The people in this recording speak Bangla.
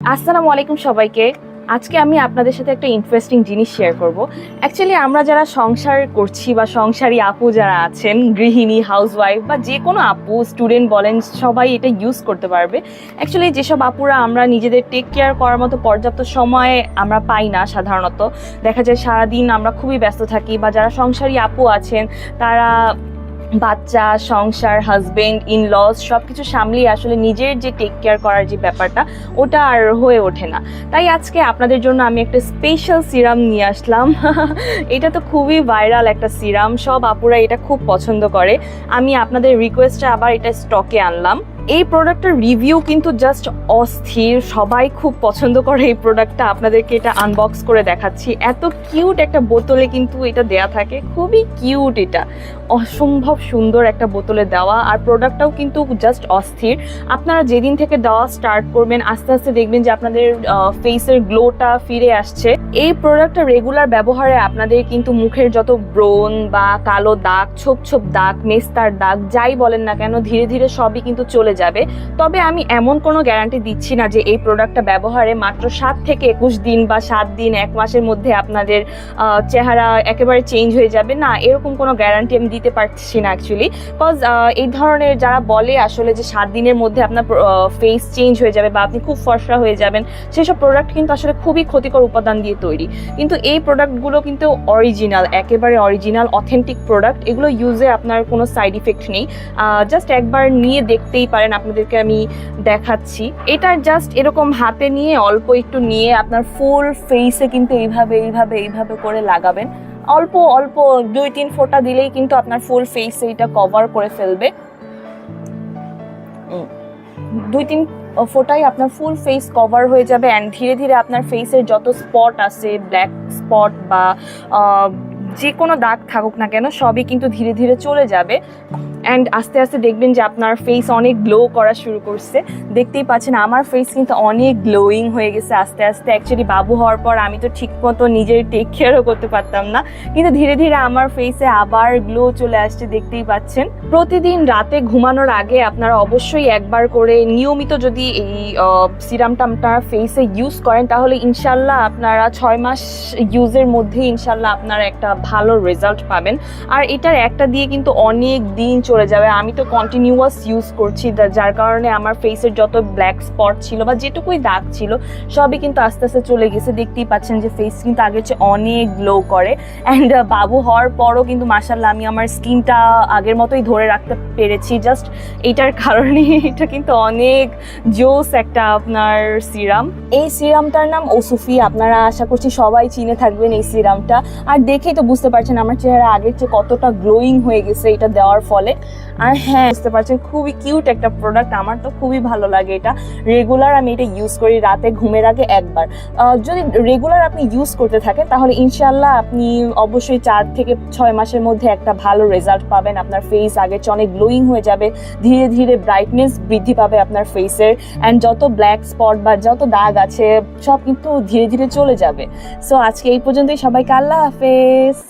আসসালামু আলাইকুম সবাইকে। আজকে আমি আপনাদের সাথে একটা ইন্টারেস্টিং জিনিস শেয়ার করব। অ্যাকচুয়ালি আমরা যারা সংসার করছি বা সংসারী আপু যারা আছেন, গৃহিণী হাউসওয়াইফ বা যে কোনো আপু স্টুডেন্ট বলেন, সবাই এটা ইউজ করতে পারবে। অ্যাকচুয়ালি যেসব আপুরা আমরা নিজেদের টেক কেয়ার করার মতো পর্যাপ্ত সময় আমরা পাই না সাধারণত। দেখা যায় সারাদিন আমরা খুবই ব্যস্ত থাকি বা যারা সংসারী আপু আছেন, তারা বাচ্চা, সংসার হাজবেন্ড ইন লস সব কিছু সামলিয়ে আসলে নিজের যে টেক কেয়ার করার যে ব্যাপারটা, ওটা আর হয়ে ওঠে না। তাই আজকে আপনাদের জন্য আমি একটা স্পেশাল সিরাম নিয়ে আসলাম। এটা তো খুবই ভাইরাল একটা সিরাম সব আপুরা এটা খুব পছন্দ করে। আমি আপনাদের রিকোয়েস্টে আবার এটা স্টকে আনলাম। এই প্রোডাক্টের রিভিউ কিন্তু জাস্ট অস্থির। সবাই খুব পছন্দ করে এই প্রোডাক্টটা আপনাদেরকে এটা আনবক্স করে দেখাচ্ছি। এত কিউট একটা বোতলে কিন্তু এটা দেয়া থাকে। খুবই কিউট এটা। অসম্ভব সুন্দর একটা বোতলে দেওয়া। আর প্রোডাক্টটাও কিন্তু জাস্ট অস্থির। আপনারা যেদিন থেকে দেওয়া স্টার্ট করবেন, আস্তে আস্তে দেখবেন যে আপনাদের ফেসের গ্লোটা ফিরে আসছে। এই প্রোডাক্টটা রেগুলার ব্যবহারে আপনাদের কিন্তু মুখের যত ব্রণ বা কালো দাগ, ছোপ ছোপ দাগ, মেস্তার দাগ, যাই বলেন না কেন, ধীরে ধীরে সবই কিন্তু চলে যাবে। তবে আমি এমন কোনো গ্যারান্টি দিচ্ছি না যে এই প্রোডাক্টটা ব্যবহারে মাত্র সাত থেকে একুশ দিন বা সাত দিন, এক মাসের মধ্যে আপনাদের চেহারা একেবারে চেঞ্জ হয়ে যাবে। না, এরকম কোনো গ্যারান্টি আমি দিতে পারছি না অ্যাকচুয়ালি বিকজ এই ধরনের যারা বলে আসলে যে সাত দিনের মধ্যে আপনার ফেস চেঞ্জ হয়ে যাবে বা আপনি খুব ফর্সা হয়ে যাবেন, সেসব প্রোডাক্ট কিন্তু আসলে খুবই ক্ষতিকর উপাদান দিয়ে তৈরি। কিন্তু এই প্রোডাক্টগুলো কিন্তু অরিজিনাল একেবারে অরিজিনাল অথেন্টিক প্রোডাক্ট এগুলো ইউজে আপনার কোনো সাইড ইফেক্ট নেই। জাস্ট একবার নিয়ে দেখতেই পারেন আপনাদেরকে আমি দেখাচ্ছি। এটা জাস্ট এরকম হাতে নিয়ে, অল্প একটু নিয়ে আপনার ফুল ফেসে কিন্তু এইভাবে এইভাবে এইভাবে করে লাগাবেন। অল্প অল্প দুই, তিন ফোঁটা দিলেই কিন্তু আপনার ফুল ফেসে এটা কভার করে ফেলবে। দুই, তিন ফোটাই আপনার ফুল ফেস কভার হয়ে যাবে অ্যান্ড ধীরে ধীরে আপনার ফেসের যত স্পট আছে ব্ল্যাক স্পট বা যে কোনো দাগ থাকুক না কেন, সবই কিন্তু ধীরে ধীরে চলে যাবে। অ্যান্ড আস্তে আস্তে দেখবেন যে আপনার ফেস অনেক গ্লো করা শুরু করছে। দেখতেই পাচ্ছেন, আমার ফেস কিন্তু অনেক গ্লোয়িং হয়ে গেছে আস্তে আস্তে। অ্যাকচুয়ালি বাবু হওয়ার পর আমি তো ঠিক মতো নিজের টেক কেয়ারও করতে পারতাম না। কিন্তু ধীরে ধীরে আমার ফেসে আবার গ্লো চলে আসছে, দেখতেই পাচ্ছেন। প্রতিদিন রাতে ঘুমানোর আগে আপনারা অবশ্যই একবার করে নিয়মিত যদি এই সিরামটা আপনারা ফেসে ইউজ করেন, তাহলে ইনশাল্লাহ আপনারা ছয় মাস ইউজের মধ্যে ইনশাল্লাহ আপনারা একটা ভালো রেজাল্ট পাবেন। আর এটার একটা দিয়ে কিন্তু অনেক দিন চলে যাবে, আমি তো কন্টিনিউয়াস ইউজ করছি যার কারণে আমার ফেসের যত ব্ল্যাক স্পট ছিল বা যেটুকুই দাগ ছিল, সবই কিন্তু আস্তে আস্তে চলে গেছে। দেখতেই পাচ্ছেন যে ফেস কিন্তু আগের চেয়ে অনেক গ্লো করে। অ্যান্ড বাবু হওয়ার পরও কিন্তু মাসাল্লাহ আমি আমার স্কিনটা আগের মতোই ধরে রাখতে পেরেছি। জাস্ট এটার কারণে এটা কিন্তু অনেক জোস একটা আপনার সিরাম এই সিরামটার নাম ওসুফি, আপনারা আশা করছি সবাই চিনে থাকবেন এই সিরামটা আর দেখেই তো বুঝতে পারছেন আমার চেহারা আগের চেয়ে কতটা গ্লোয়িং হয়ে গেছে এটা দেওয়ার ফলে। আর হ্যাঁ বুঝতে পারছেন, খুবই কিউট একটা প্রোডাক্ট আমার তো খুবই ভালো লাগে এটা। রেগুলার আমি এটা ইউজ করি রাতে, ঘুমের আগে একবার। যদি রেগুলার আপনি ইউজ করতে থাকেন, তাহলে ইনশাল্লাহ আপনি অবশ্যই চার থেকে ছয় মাসের মধ্যে একটা ভালো রেজাল্ট পাবেন আপনার ফেস আগের চেয়ে অনেক গ্লোয়িং হয়ে যাবে, ধীরে ধীরে ব্রাইটনেস বৃদ্ধি পাবে আপনার ফেসের অ্যান্ড যত ব্ল্যাক স্পট বা যত দাগ আছে, সব কিন্তু ধীরে ধীরে চলে যাবে। সো আজকে এই পর্যন্তই, সবাইকে আল্লাহ হাফেজ।